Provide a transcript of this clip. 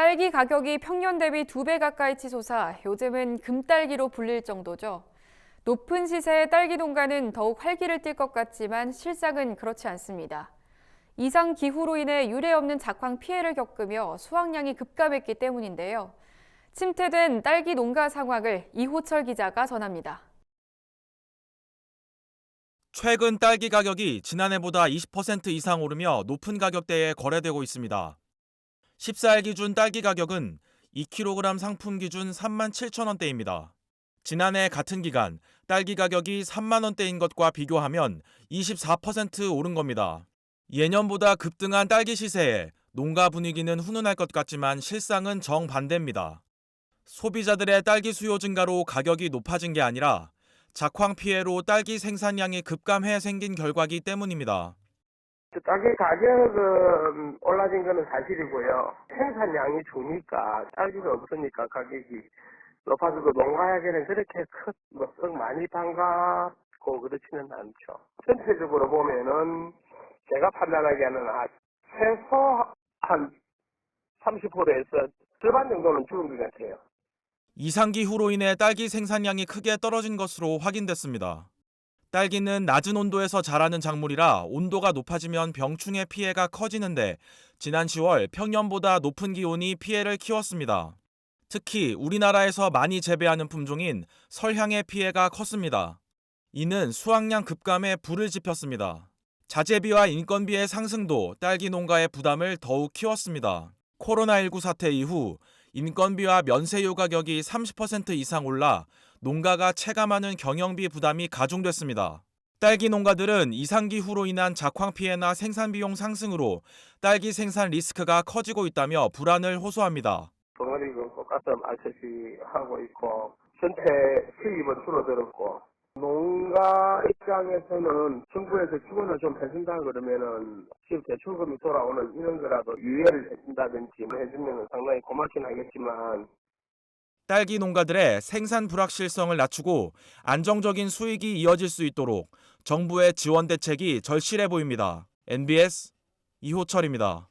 딸기 가격이 평년 대비 두 배 가까이 치솟아 요즘은 금딸기로 불릴 정도죠. 높은 시세의 딸기 농가는 더욱 활기를 띨 것 같지만 실상은 그렇지 않습니다. 이상 기후로 인해 유례 없는 작황 피해를 겪으며 수확량이 급감했기 때문인데요. 침체된 딸기 농가 상황을 이호철 기자가 전합니다. 최근 딸기 가격이 지난해보다 20% 이상 오르며 높은 가격대에 거래되고 있습니다. 14일 기준 딸기 가격은 2kg 상품 기준 3만 7천 원대입니다. 지난해 같은 기간 딸기 가격이 3만 원대인 것과 비교하면 24% 오른 겁니다. 예년보다 급등한 딸기 시세에 농가 분위기는 훈훈할 것 같지만 실상은 정반대입니다. 소비자들의 딸기 수요 증가로 가격이 높아진 게 아니라 작황 피해로 딸기 생산량이 급감해 생긴 결과기 때문입니다. 딸기 가격은 올라진 거는 사실이고요. 생산량이 주니까 딸기가 없으니까 가격이 높아지고 농가에게는 그렇게 큰뭐썩 많이 반갑고 그렇지는 않죠. 전체적으로 보면은 제가 판단하기에는 아, 최소 한 30%에서 절반 정도는 죽은 것 같아요. 이상기 후로 인해 딸기 생산량이 크게 떨어진 것으로 확인됐습니다. 딸기는 낮은 온도에서 자라는 작물이라 온도가 높아지면 병충해 피해가 커지는데 지난 10월 평년보다 높은 기온이 피해를 키웠습니다. 특히 우리나라에서 많이 재배하는 품종인 설향의 피해가 컸습니다. 이는 수확량 급감에 불을 지폈습니다. 자재비와 인건비의 상승도 딸기 농가의 부담을 더욱 키웠습니다. 코로나19 사태 이후 인건비와 면세유 가격이 30% 이상 올라 농가가 체감하는 경영비 부담이 가중됐습니다. 딸기 농가들은 이상기후로 인한 작황 피해나 생산 비용 상승으로 딸기 생산 리스크가 커지고 있다며 불안을 호소합니다. 덩어리가 꽃가슴 알듯이 하고 있고 전체 수입은 줄어들었고 농가 입장에서는 정부에서 지원을 좀 해준다 그러면은 지금 대출금이 돌아오는 이런 거라도 유예를 해준다든지 뭐 해주면 상당히 고맙긴 하겠지만 딸기 농가들의 생산 불확실성을 낮추고 안정적인 수익이 이어질 수 있도록 정부의 지원 대책이 절실해 보입니다. NBS 이호철입니다.